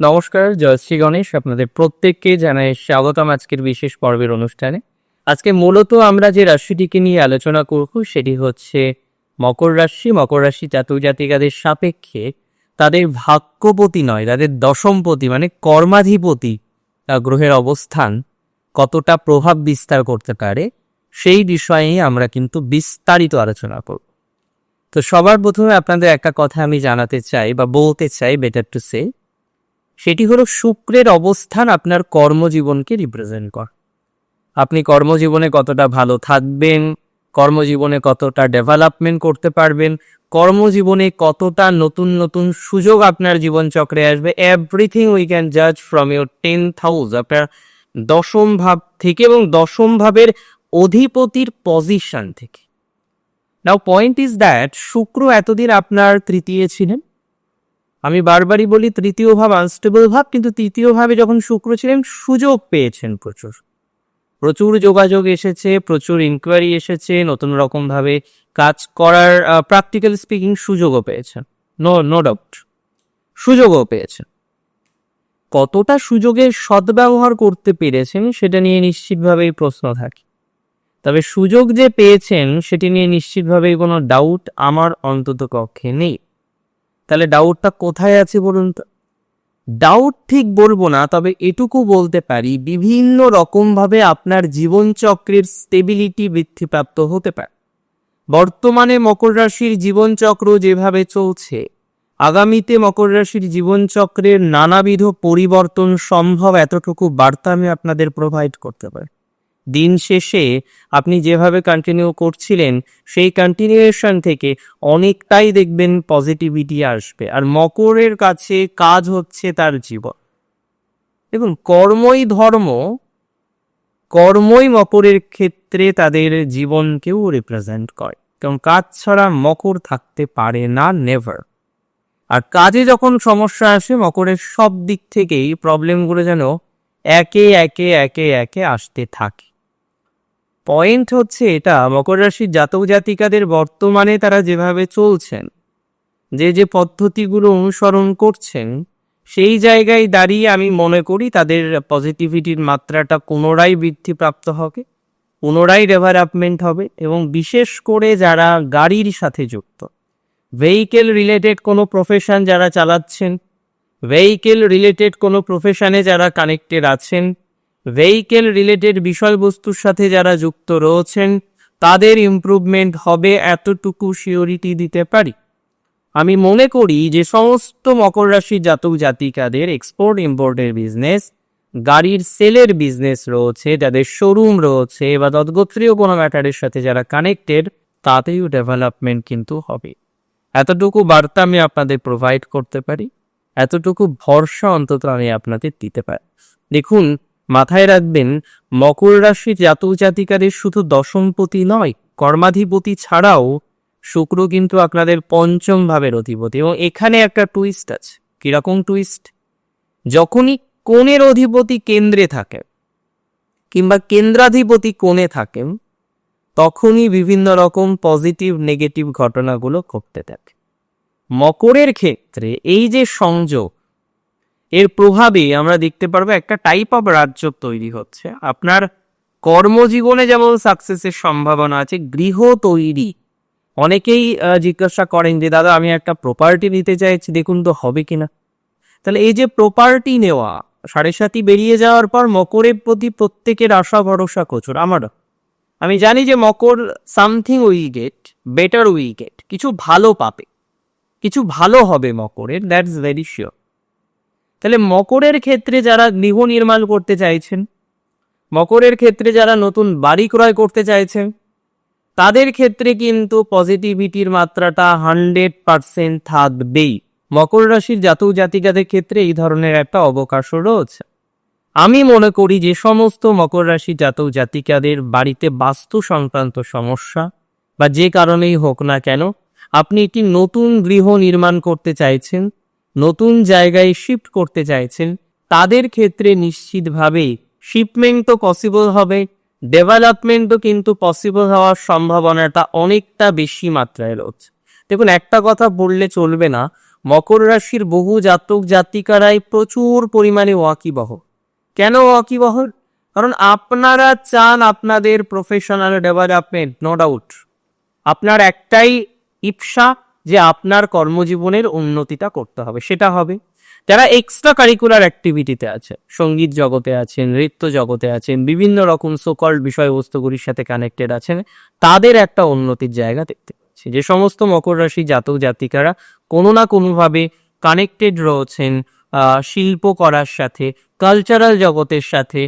নমস্কার, জয় শ্রী গণেশ। আপনাদের প্রত্যেককে জানাই স্বাগতম আজকের বিশেষ পর্বের অনুষ্ঠানে। আজকে মূলত আমরা যে রাশিটিকে নিয়ে আলোচনা করব, সেটি হচ্ছে মকর রাশি। মকর রাশি জাতক জাতিকাদের সাপেক্ষে তাদের ভাগ্যপতি নয়, তাদের দশমপতি মানে কর্মাধিপতি গ্রহের অবস্থান কতটা প্রভাব বিস্তার করতে পারে, সেই বিষয়ে আমরা কিন্তু বিস্তারিত আলোচনা করব। তো সবার প্রথমে আপনাদের একটা কথা আমি জানাতে চাই বা বলতে চাই বেটার টু সে সেটি হলো শুক্রের অবস্থান আপনার কর্মজীবনকে রিপ্রেজেন্ট কর। আপনি কর্মজীবনে কতটা ভালো থাকবেন, কর্মজীবনে কতটা ডেভেলপমেন্ট করতে পারবেন, কর্মজীবনে কতটা নতুন নতুন সুযোগ আপনার জীবনচক্রে আসবে এভরিথিং উই ক্যান জাজ ফ্রম ইউর টেন্থ হাউস আপনার দশম ভাব থেকে এবং দশম ভাবের অধিপতির পজিশন থেকে। নাও পয়েন্ট ইজ দ্যাট শুক্র এতদিন আপনার তৃতীয় ছিলেন। আমি বারবারই বলি, তৃতীয় ভাব আনস্টেবল ভাব, কিন্তু তৃতীয় ভাবে যখন শুক্র ছিলেন, সুযোগ পেয়েছেন প্রচুর। প্রচুর যোগাযোগ এসেছে, প্রচুর ইনকোয়ারি এসেছে, নতুন রকম ভাবে কাজ করার প্র্যাকটিক্যাল স্পিকিং সুযোগও পেয়েছেন। নো নো ডাউট সুযোগও পেয়েছেন। কতটা সুযোগের সদ্ব্যবহার করতে পেরেছেন, সেটা নিয়ে নিশ্চিতভাবেই প্রশ্ন থাকে। তবে সুযোগ যে পেয়েছেন, সেটি নিয়ে নিশ্চিতভাবেই কোনো ডাউট আমার অন্তত কক্ষে নেই। তাহলে ডাউটটা কোথায় আছে বলুন তো? ডাউট ঠিক বলব না, তবে এটুকু বলতে পারি, বিভিন্ন রকমভাবে আপনার জীবনচক্রের স্টেবিলিটি বৃদ্ধিপ্রাপ্ত হতে পারে। বর্তমানে মকর রাশির জীবনচক্র যেভাবে চলছে, আগামীতে মকর রাশির জীবনচক্রের নানাবিধ পরিবর্তন সম্ভব এতটুকু বার্তা আমি আপনাদের প্রোভাইড করতে পারি। দিন শেষে আপনি যেভাবে কন্টিনিউ করছিলেন, সেই কন্টিনিউয়েশন থেকে অনেকটাই দেখবেন পজিটিভিটি আসবে। আর মকরের কাছে কাজ হচ্ছে তার জীবন। দেখুন, কর্মই ধর্ম, কর্মই মকরের ক্ষেত্রে তাদের জীবনকেও রিপ্রেজেন্ট করে। কারণ কাজ ছাড়া মকর থাকতে পারে না নেভার আর কাজে যখন সমস্যা আসে, মকরের সব দিক থেকেই প্রবলেমগুলো যেন একে একে একে একে আসতে থাকে। পয়েন্ট হচ্ছে এটা, মকর রাশির জাতক জাতিকাদের বর্তমানে তারা যেভাবে চলছেন, যে যে পদ্ধতিগুলো অনুসরণ করছেন, সেই জায়গায় দাঁড়িয়ে আমি মনে করি তাদের পজিটিভিটির মাত্রাটা পুনরায় বৃদ্ধিপ্রাপ্ত হবে, পুনরায় ডেভেলপমেন্ট হবে এবং বিশেষ করে যারা গাড়ির সাথে যুক্ত ভেহিকেল রিলেটেড কোনো প্রফেশন যারা চালাচ্ছেন ভেহিকেল রিলেটেড কোনো প্রফেশনে যারা কানেক্টেড আছেন ভেহিকেল রিলেটেড বিষয়বস্তুর সাথে যারা যুক্ত রয়েছেন, তাদের ইমপ্রুভমেন্ট হবে এতটুকু সিওরিটি দিতে পারি। আমি মনে করি যে সমস্ত মকর রাশির জাতক জাতিকাদের এক্সপোর্ট ইম্পোর্টের বিজনেস গাড়ির সেলের বিজনেস রয়েছে, যাদের শোরুম রয়েছে বা তৎগোত্রীয় কোনো ম্যাটারের সাথে যারা কানেক্টেড তাতেও ডেভেলপমেন্ট কিন্তু হবে। এতটুকু বার্তা আমি আপনাদের প্রোভাইড করতে পারি, এতটুকু ভরসা অন্তত আমি আপনাদের দিতে পারি। দেখুন মাথায় রাখবেন, মকর রাশির জাতক জাতিকাদের শুধু দশমপতি নয়, কর্মাধিপতি ছাড়াও শুক্র কিন্তু আপনাদের পঞ্চম ভাবের অধিপতি। এবং এখানে একটা টুইস্ট আছে। কীরকম টুইস্ট যখনই কোণের অধিপতি কেন্দ্রে থাকে কিংবা কেন্দ্রাধিপতি কোণে থাকেন, তখনই বিভিন্ন রকম পজিটিভ নেগেটিভ ঘটনাগুলো ঘটতে থাকে। মকরের ক্ষেত্রে এই যে সংযোগ এর প্রভাবে আমরা দেখতে পারব একটা টাইপ অফ রাজ্য তৈরি হচ্ছে। আপনার কর্মজীবনে যেমন সাকসেসের সম্ভাবনা আছে, গৃহ তৈরি। অনেকেই জিজ্ঞাসা করেন যে, দাদা, আমি একটা প্রপার্টি নিতে চাইছি, দেখুন তো হবে কিনা? তাহলে এই যে প্রপার্টি নেওয়া, সাড়ে সাতি বেরিয়ে যাওয়ার পর মকরের প্রতি প্রত্যেকের আশা, ভরসা কচুর আমার, আমি জানি যে মকর something we get better we get কিছু ভালো পাবে। কিছু ভালো হবে মকরের দ্যাটস ভেরি শিওর তাহলে মকরের ক্ষেত্রে যারা গৃহ নির্মাণ করতে চাইছেন, মকরের ক্ষেত্রে যারা নতুন বাড়ি ক্রয় করতে চাইছেন, তাদের ক্ষেত্রে কিন্তু পজিটিভিটির মাত্রাটা হান্ড্রেড পার্সেন্ট থাকবেই। মকর রাশির জাতক জাতিকাদের ক্ষেত্রে এই ধরনের একটা অবকাশও রয়েছে। আমি মনে করি যে সমস্ত মকর রাশি জাতক জাতিকাদের বাড়িতে বাস্তু সংক্রান্ত সমস্যা, বা যে কারণেই হোক না কেন, আপনি একটি নতুন গৃহ নির্মাণ করতে চাইছেন নতুন জায়গায় শিফট করতে চাইছেন, তাদের ক্ষেত্রে নিশ্চিতভাবেই শিপমেন্ট তো পসিবল হবে ডেভেলপমেন্টও কিন্তু পসিবল হওয়ার সম্ভাবনাটা অনেকটা বেশি মাত্রায় রয়েছে। দেখুন, একটা কথা বললে চলবে না, মকর রাশির বহু জাতক জাতিকারাই প্রচুর পরিমাণে ওয়াকিবহ। কেন ওয়াকিবহ? কারণ আপনারা চান আপনাদের প্রফেশনাল ডেভেলপমেন্ট নো ডাউট আপনার একটাই ইপসা যে আপনার কর্মজীবনের উন্নতিটা করতে হবে, সেটা হবে। যারা এক্সট্রা কারিকুলার অ্যাক্টিভিটিতে আছে, সংগীত জগতে আছেন, নৃত্য জগতে আছেন, বিভিন্ন রকম সকল বিষয়বস্তুগুলির সাথে কানেক্টেড আছেন, তাদের একটা উন্নতির জায়গা দেখতে পাচ্ছি। যে সমস্ত মকর রাশি জাতক জাতিকারা কোনো না কোনোভাবে কানেক্টেড রয়েছেন শিল্প করার সাথে কালচারাল জগতের সাথে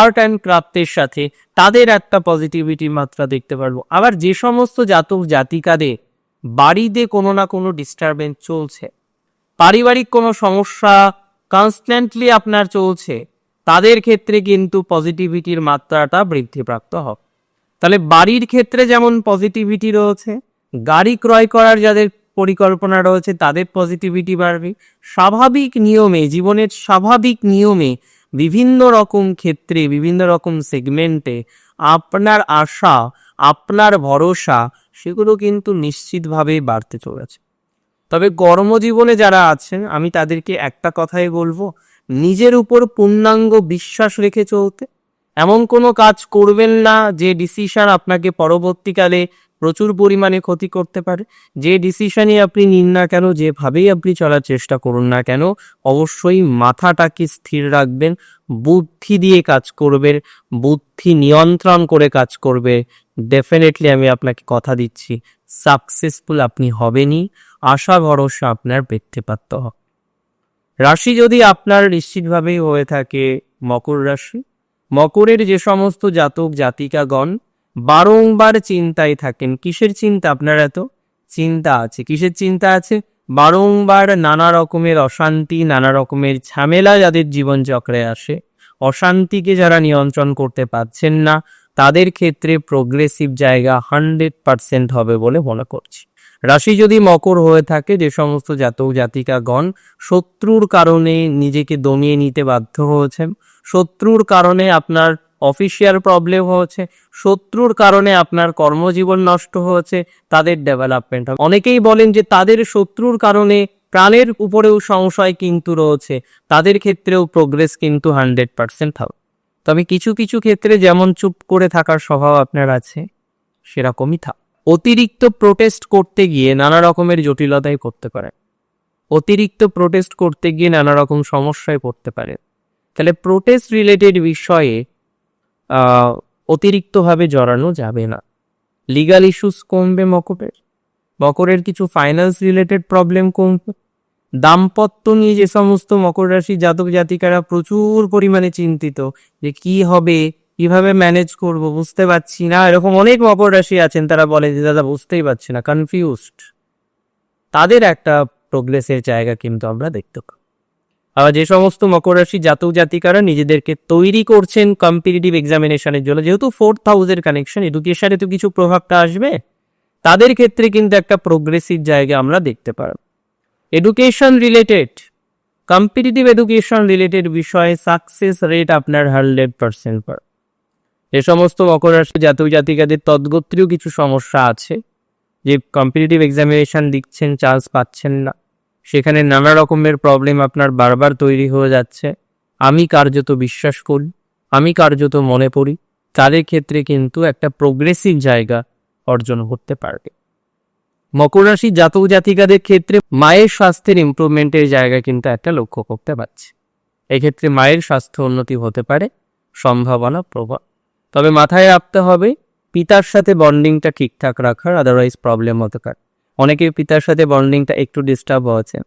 আর্ট অ্যান্ড ক্রাফটের সাথে, তাদের একটা পজিটিভিটির মাত্রা দেখতে পারব। আবার যে সমস্ত জাতক জাতিকাদের বাড়িতে কোনো না কোনো ডিস্টারবেন্স চলছে। পারিবারিক কোনো সমস্যা কনস্ট্যান্টলি আপনার চলছে, তাদের ক্ষেত্রে কিন্তু পজিটিভিটির মাত্রাটা বৃদ্ধিপ্রাপ্ত হবে তাহলে বাড়ির ক্ষেত্রে যেমন পজিটিভিটি রয়েছে, গাড়ি ক্রয় করার যাদের পরিকল্পনা রয়েছে, তাদের পজিটিভিটি বাড়বে। স্বাভাবিক নিয়মে, জীবনের স্বাভাবিক নিয়মে বিভিন্ন রকম ক্ষেত্রে, বিভিন্ন রকম সেগমেন্টে আপনার আশা, আপনার ভরসা সেগুলো কিন্তু নিশ্চিতভাবে বাড়তে চলেছে। তবে কর্মজীবনে যারা আছেন, আমি তাদেরকে একটা কথাই বলব, নিজের উপর পূর্ণাঙ্গ বিশ্বাস রেখে চলতে। এমন কোনো কাজ করবেন না যে ডিসিশন আপনাকে পরবর্তীকালে প্রচুর পরিমাণে ক্ষতি করতে পারে। যে ডিসিশনই আপনি নিন না কেন, যেভাবেই আপনি চলার চেষ্টা করুন না কেন, অবশ্যই মাথাটাকে স্থির রাখবেন, বুদ্ধি দিয়ে কাজ করবেন, বুদ্ধি নিয়ন্ত্রণ করে কাজ করবে। ডেফিনেটলি আমি আপনাকে কথা দিচ্ছি সাকসেসফুল আপনি হবেনই। আশা, ভরসা আপনার বৃদ্ধিপ্রাপ্ত হবে রাশি যদি আপনার নিশ্চিতভাবেই হয়ে থাকে, মকর রাশি। মকরের যে সমস্ত জাতক, জাতিকাগণ বারংবার চিন্তায় থাকেন, কিসের চিন্তা আপনার এত? চিন্তা আছে, কিসের চিন্তা আছে? বারংবার নানা রকমের অশান্তি, নানা রকমের ঝামেলা যাদের জীবনচক্রে আসে। অশান্তিকে যারা নিয়ন্ত্রণ করতে পারছেন না, তাদের ক্ষেত্রে প্রোগ্রেসিভ জায়গা হান্ড্রেড পার্সেন্ট হবে বলে মনে করছি। রাশি যদি মকর হয়ে থাকে, যে সমস্ত জাতক জাতিকাগণ শত্রুর কারণে নিজেকে দমিয়ে নিতে বাধ্য হয়েছেন, শত্রুর কারণে আপনার অফিসিয়াল প্রবলেম হয়েছে শত্রুর কারণে আপনার কর্মজীবন নষ্ট হয়েছে তাদের ডেভেলপমেন্ট হবে। অনেকেই বলেন যে তাদের শত্রুর কারণে প্রাণের উপরেও সংশয় কিন্তু রয়েছে, তাদের ক্ষেত্রেও প্রোগ্রেস কিন্তু হান্ড্রেড পার্সেন্ট হবে। তবে কিছু কিছু ক্ষেত্রে যেমন চুপ করে থাকার স্বভাব আপনার আছে, সেরকমই থাক। অতিরিক্ত প্রোটেস্ট করতে গিয়ে নানা রকমের জটিলতায় করতে পারে। অতিরিক্ত প্রোটেস্ট করতে গিয়ে নানা রকম সমস্যায় পড়তে পারে। তাহলে প্রোটেস্ট রিলেটেড বিষয়ে অতিরিক্তভাবে জড়ানো যাবে না। লিগাল ইস্যুস কমবে মকরের। মকরের কিছু ফাইন্যান্স রিলেটেড প্রবলেম কমবে। দাম্পত্য নিয়ে যে সমস্ত মকর রাশি জাতক জাতিকারা প্রচুর পরিমাণে চিন্তিত যে কি হবে, কীভাবে ম্যানেজ করব বুঝতে পারছি না। এরকম অনেক মকর রাশি আছেন, তারা বলে যে, দাদা, বুঝতেই পারছি না কনফিউজড তাদের একটা প্রোগ্রেসের জায়গা কিন্তু আমরা দেখতে পাই যে সমস্ত মকর রাশি জাতক জাতিকারা নিজেদেরকে তৈরি করছেন কম্পিটিটিভ এক্সামিনেশনের জন্য, যেহেতু ফোর্থ হাউসের কানেকশন এডুকেশনে তো কিছু প্রভাবটা আসবে, তাদের ক্ষেত্রে কিন্তু একটা প্রোগ্রেসিভ জায়গা আমরা দেখতে পারব। Education related competitive education related বিষয়ে সাকসেস রেট আপনার হান্ড্রেড পার্সেন্ট পার যে সমস্ত মকর রাশি জাতক জাতিকাদের তদ্গোত্রীয় কিছু সমস্যা আছে, যে কম্পিটিটিভ এক্সামিনেশন দিচ্ছেন চান্স পাচ্ছেন না। সেখানে নানা রকমের প্রবলেম আপনার বারবার তৈরি হয়ে যাচ্ছে। আমি কার্যত বিশ্বাস করি, আমি কার্যত মনে পড়ি তাদের ক্ষেত্রে কিন্তু একটা প্রোগ্রেসিভ জায়গা অর্জন করতে পারবে। মকর রাশি জাতক জাতিকাদের ক্ষেত্রে মায়ের স্বাস্থ্যের ইমপ্রুভমেন্টের জায়গা কিন্তু একটা লক্ষ্য করতে পারছে। এক্ষেত্রে মায়ের স্বাস্থ্য উন্নতি হতে পারে, সম্ভাবনা প্রবল। তবে মাথায় রাখতে হবে, পিতার সাথে বন্ডিংটা ঠিকঠাক রাখার আদারওয়াইজ প্রবলেম হতে পারে। অনেকের পিতার সাথে বন্ডিংটা একটু ডিস্টার্ব হয়েছে।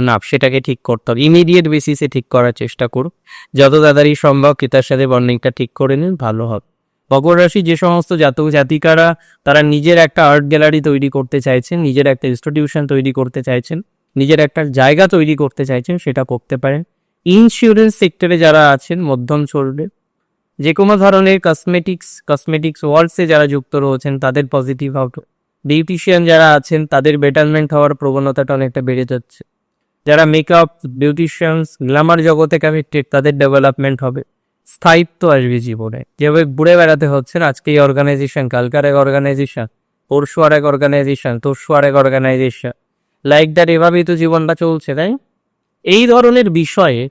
না, সেটাকে ঠিক করতে হবে। ইমিডিয়েট বেসিসে ঠিক করার চেষ্টা করুন। যত তাড়াতাড়ি সম্ভব পিতার সাথে বন্ডিংটা ঠিক করে নিন, ভালো হবে। মকর রাশি যে সমস্ত জাতক জাতিকারা, তারা নিজের একটা আর্ট গ্যালারি তৈরি করতে চাইছেন, নিজের একটা ইনস্টিটিউশন তৈরি করতে চাইছেন, নিজের একটা জায়গা তৈরি করতে চাইছেন, সেটা করতে পারেন। ইন্স্যুরেন্স সেক্টরে যারা আছেন, মধ্যম চলবে। যে কোনো ধরনের কসমেটিক্স কসমেটিক্স ওয়ার্ল্ডসে যারা যুক্ত রয়েছেন, তাদের পজিটিভ আউট বিউটিশিয়ান যারা আছেন তাদের বেটারমেন্ট হওয়ার প্রবণতাটা অনেকটা বেড়ে যাচ্ছে। যারা মেকআপ বিউটিশিয়ানস গ্ল্যামার জগতে কানেক্টেড তাদের ডেভেলপমেন্ট হবে। স্থায়িত্ব আসবে জীবনে। যেভাবে ঘুরে বেড়াতে হচ্ছে না, আজকে এই অর্গানাইজেশন কালকার এক অর্গানাইজেশন পরশু আর এক অর্গানাইজেশন তরশু আর এক অর্গানাইজেশন লাইক দ্যাট এভাবেই তো জীবনটা চলছে তাই এই ধরনের বিষয়ে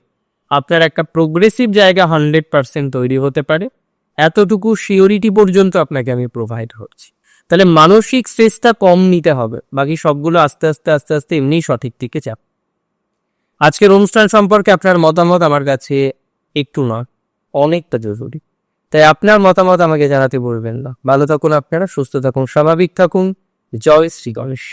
আপনার একটা প্রোগ্রেসিভ জায়গা হান্ড্রেড পার্সেন্ট তৈরি হতে পারে। এতটুকু সিওরিটি পর্যন্ত আপনাকে আমি প্রোভাইড করছি। তাহলে মানসিক স্ট্রেসটা কম নিতে হবে। বাকি সবগুলো আস্তে আস্তে আস্তে আস্তে এমনিই সঠিক দিকে চাপ আজকের অনুষ্ঠান সম্পর্কে আপনার মতামত আমার কাছে একটু নয়, অনেকটা জরুরি। তাই আপনার মতামত আমাকে জানাতে বলবেন না। ভালো থাকুন আপনারা, সুস্থ থাকুন, স্বাভাবিক থাকুন। জয় শ্রী গণেশ।